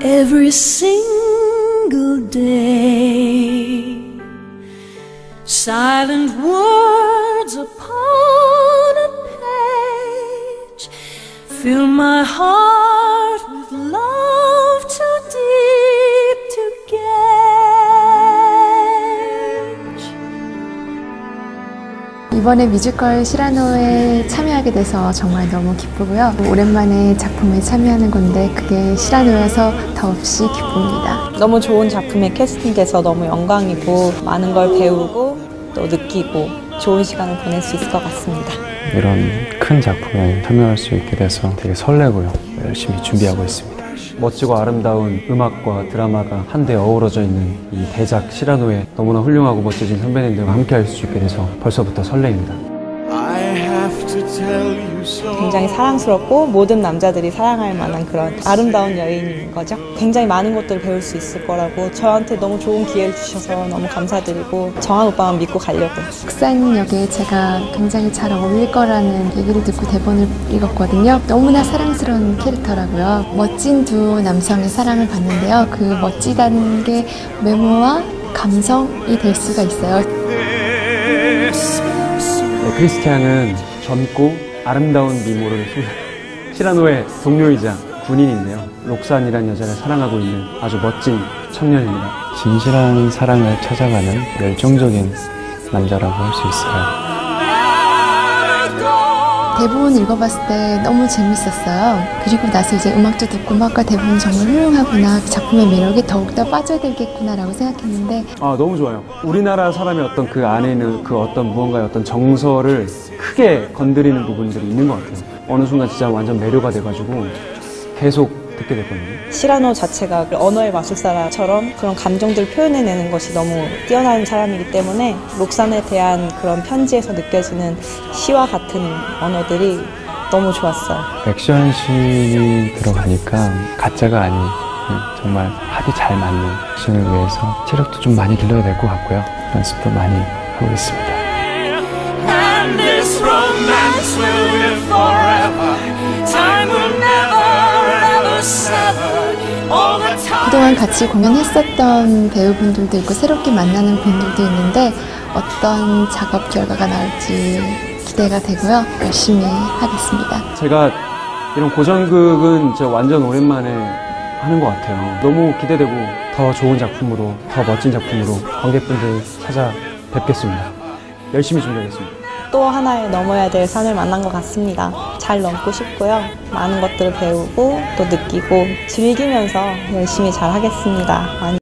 every single day. Silent words upon a page fill my heart 이번에 뮤지컬 시라노에 참여하게 돼서 정말 너무 기쁘고요. 오랜만에 작품에 참여하는 건데 그게 시라노여서 더없이 기쁩니다. 너무 좋은 작품에 캐스팅돼서 너무 영광이고 많은 걸 배우고 또 느끼고 좋은 시간을 보낼 수 있을 것 같습니다. 이런 큰 작품에 참여할 수 있게 돼서 되게 설레고요. 열심히 준비하고 있습니다. 멋지고 아름다운 음악과 드라마가 한데 어우러져 있는 이 대작 시라노에 너무나 훌륭하고 멋져진 선배님들과 함께 할 수 있게 돼서 벌써부터 설레입니다. 굉장히 사랑스럽고 모든 남자들이 사랑할 만한 그런 아름다운 여인인 거죠. 굉장히 많은 것들을 배울 수 있을 거라고 저한테 너무 좋은 기회를 주셔서 너무 감사드리고 정한 오빠만 믿고 가려고요. 국산 역에 제가 굉장히 잘 어울릴 거라는 얘기를 듣고 대본을 읽었거든요. 너무나 사랑스러운 캐릭터라고요. 멋진 두 남성의 사랑을 받는데요. 그 멋지다는 게 외모와 감성이 될 수가 있어요. 네, 크리스티안은 젊고 아름다운 미모를 소- 시라노의 동료이자 군인인데요. 록산이라는 여자를 사랑하고 있는 아주 멋진 청년입니다. 진실한 사랑을 찾아가는 열정적인 남자라고 할 수 있어요. 대본 읽어봤을 때 너무 재밌었어요. 그리고 나서 이제 음악도 듣고 음악과 대본이 정말 훌륭하구나. 그 작품의 매력에 더욱더 빠져들겠구나라고 생각했는데 아 너무 좋아요. 우리나라 사람의 어떤 그 안에 있는 그 어떤 무언가의 어떤 정서를 크게 건드리는 부분들이 있는 것 같아요. 어느 순간 진짜 완전 매료가 돼가지고 계속 듣게 됐거든요. 시라노 자체가 언어의 마술사라처럼 그런 감정들을 표현해내는 것이 너무 뛰어난 사람이기 때문에 록산에 대한 그런 편지에서 느껴지는 시와 같은 언어들이 너무 좋았어요. 액션 씬이 들어가니까 가짜가 아닌 음, 정말 합이 잘 맞는 액션을 위해서 체력도 좀 많이 길러야 될 것 같고요. 연습도 많이 하고 있습니다. 그동안 같이 공연했었던 배우분들도 있고 새롭게 만나는 분들도 있는데 어떤 작업 결과가 나올지 기대가 되고요. 열심히 하겠습니다. 제가 이런 고전극은 진짜 완전 오랜만에 하는 것 같아요. 너무 기대되고 더 좋은 작품으로, 더 멋진 작품으로 관객분들 찾아뵙겠습니다. 열심히 준비하겠습니다. 또 하나의 넘어야 될 산을 만난 것 같습니다. 잘 넘고 싶고요. 많은 것들을 배우고 또 느끼고 즐기면서 열심히 잘 하겠습니다. 많이